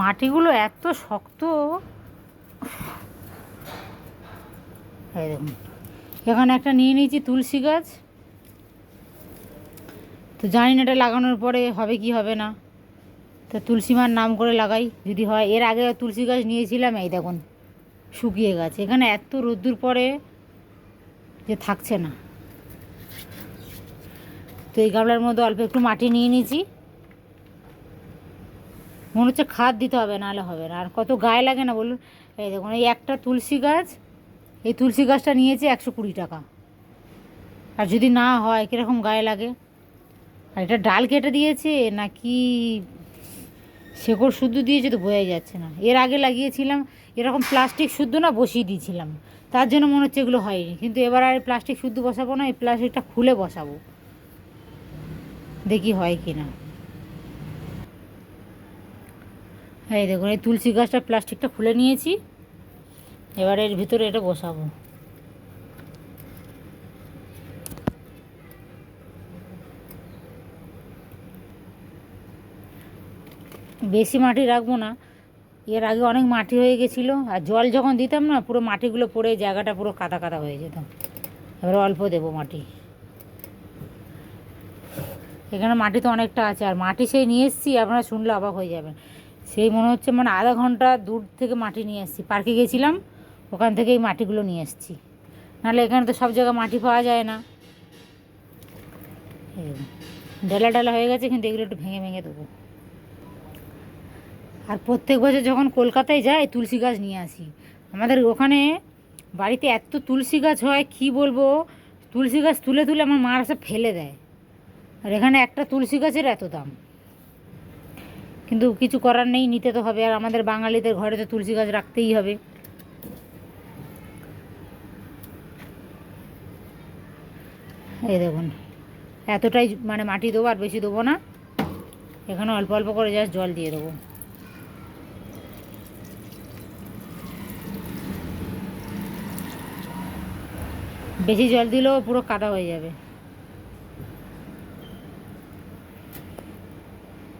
মাটিগুলো এত শক্ত। দেখুন। এখানে একটা নিয়ে নিয়েছি তুলসী গাছ। তো জানি না এটা লাগানোর পরে হবে কি হবে না। তো তুলসী মার নাম করে লাগাই, যদি হয়। এর আগে তুলসী গাছ নিয়েছিলাম, এই দেখুন, শুকিয়ে গেছে। এখানে এত রোদ্দুর পরে যে থাকছে না। তো এই গামলার মধ্যে অল্প একটু মাটি নিয়ে নিয়েছি। মনে হচ্ছে খাদ দিতে হবে, নাহলে হবে না। আর কত গায়ে লাগে না বলুন। এই দেখুন, এই একটা তুলসী গাছ, এই তুলসী গাছটা নিয়েছে একশো কুড়ি টাকা। আর যদি না হয়, কীরকম গায়ে লাগে? আর এটা ডাল কেটে দিয়েছে, নাকি শেকড় শুদ্ধ দিয়েছে তো বোঝাই যাচ্ছে না। এর আগে লাগিয়েছিলাম, এরকম প্লাস্টিক শুদ্ধ না বসিয়ে দিয়েছিলাম। তার জন্য মনে হচ্ছে এগুলো হয়নি। কিন্তু এবার আর প্লাস্টিক শুদ্ধ বসাবো না, এই প্লাস্টিকটা খুলে বসাবো। দেখি হয় কি না এই দেখুন, এই তুলসী গাছটা প্লাস্টিকটা খুলে নিয়েছি। এবার এর ভিতরে এটা বসাবো। বেশি মাটি রাখব না। এর আগে অনেক মাটি হয়ে গেছিল, আর জল যখন দিতাম না, পুরো মাটিগুলো পড়ে, জায়গাটা পুরো কাদা কাদা হয়ে যেত। এবার অল্প দেবো মাটি। এখানে মাটি তো অনেকটা আছে, আর মাটি সেই নিয়ে এসেছি, আপনারা শুনলে অবাক হয়ে যাবেন। সেই মনে হচ্ছে মানে আধা ঘণ্টা দূর থেকে মাটি নিয়ে এসেছি। পার্কে গেছিলাম, ওখান থেকে এই মাটিগুলো নিয়ে এসেছি। নাহলে এখানে তো সব জায়গায় মাটি পাওয়া যায় না। ডালা ডালা হয়ে গেছে, কিন্তু এগুলো একটু ভেঙে ভেঙে দেবো। আর প্রত্যেক বছর যখন কলকাতায় যাই, তুলসী গাছ নিয়ে আসি। আমাদের ওখানে বাড়িতে এত তুলসী গাছ হয়, কি বলব? তুলসী গাছ তুলে তুলে আমার মার সব ফেলে দেয়। আর এখানে একটা তুলসী গাছের এত দাম। কিন্তু কিছু করার নেই, নিতে তো হবে। আর আমাদের বাঙালিদের ঘরে তো তুলসী গাছ রাখতেই হবে। এই দেখুন, এতটাই মানে মাটি দেবো আর বেশি দেবো না। এখানে অল্প অল্প করে জাস্ট জল দিয়ে দেবো। বেশি জল দিলেও পুরো কাদা হয়ে যাবে।